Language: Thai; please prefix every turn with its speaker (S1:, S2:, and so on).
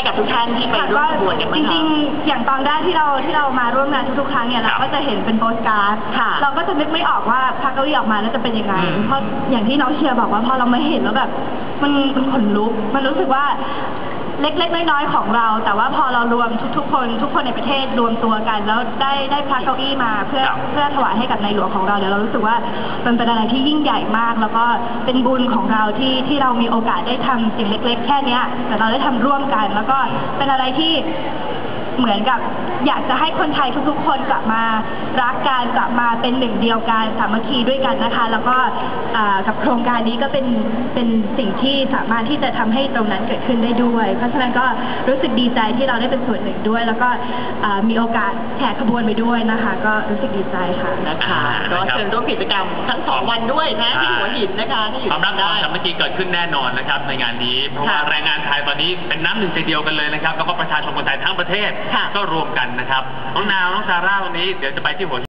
S1: ให้กับทุกท่านที่ไปร่วมขบวนกัน
S2: จ
S1: บ้างคะ
S2: ริงๆอย่างตอนแรกที่เราที่เรามาร่วมงานทุกๆครั้งเนี่ย
S3: ครั
S2: เรา
S3: บ
S2: ก็จะเห็นเป็นโปสการ์ด
S1: ค่ะ
S2: เราก็จะนึกไม่ออกว่าพระเก้าอี้ออกมาแล้วจะเป็นยังไง
S3: อืม
S2: เพราะอย่างที่น้องเชียร์บอกว่าพอเรามาเห็นแล้วแบบ มันมันขนลุก มันรู้สึกว่า เล็ก ๆ น้อยๆของเรา แต่ว่าพอเรารวมทุกๆคน ทุกคนในประเทศรวมตัวกัน แล้วได้ได้พระเก้าอี้มาเพื่อ
S3: ครับ
S2: เพื่อถวายให้กับในหลวงของเราเนี่ยเรารู้สึกว่ามันเป็นอะไรที่ยิ่งใหญ่มาก แล้วก็เป็นบุญของเราที่ที่เรามีโอกาสได้ทำสิ่งเล็ก ๆ แค่เนี้ยแต่เราได้ทำร่วมกัน แล้วก็เป็นอะไรที่ เหมือนกับ อยากจะให้คนไทยทุกๆ คนกลับมารักกันกลับมาเป็นหนึ่งเดียวกันสามัคคีด้วยกันนะคะ แล้วก็อ่ากับโครงการนี้ก็เป็นเป็นสิ่งที่สามารถที่จะทำให้ตรงนั้นเกิดขึ้นได้ด้วย เพราะฉะนั้นก็รู้สึกดีใจที่เราได้เป็นส่วนหนึ่งด้วย แล้วก็อ่ามีโอกาสแห่ขบวนไปด้วยนะคะ ก็รู้สึกดีใจค่ะ
S1: นะคะ
S3: อ่า
S1: ก็
S3: นะครับ
S1: เชิญร่วมกิจกรรมทั้งสองวันด้วยนะที่หัวหินนะคะถ้าอยู่
S3: ความรักความ
S1: ได้
S3: สามัคคีเกิดขึ้นแน่นอนนะครับในงานนี้ เพราะว่า
S1: ค่ะ
S3: แรงงานไทยตอนนี้เป็นน้ำหนึ่งใจเดียวกันเลยนะครับ แล้วก็ประชาชนคนไทยทั้งประเทศ
S1: ค่ะ
S3: ก็รวมกันนะครับ น้องนาว น้องซาร่าวันนี้เดี๋ยวจะไปที่หัว